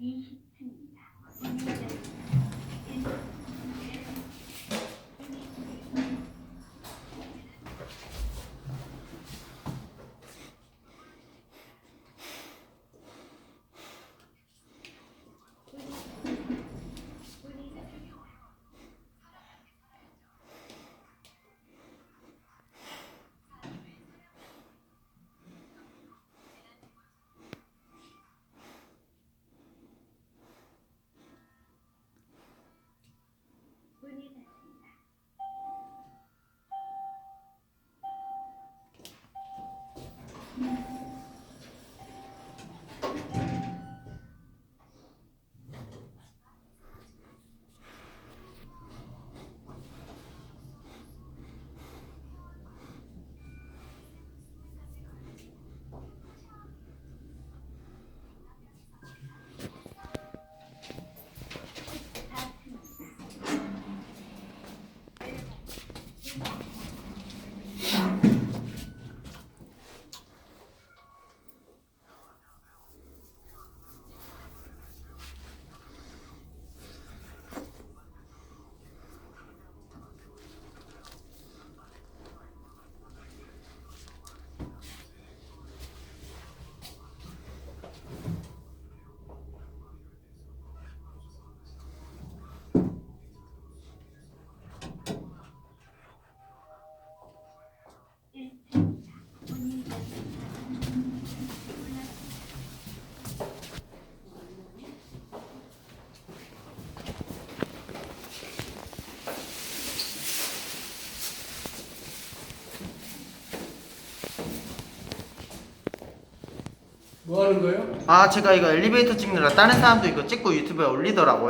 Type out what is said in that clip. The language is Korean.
Mm-hmm. 뭐 하는 거예요? 아 제가 이거 엘리베이터 찍느라 다른 사람도 이거 찍고 유튜브에 올리더라고요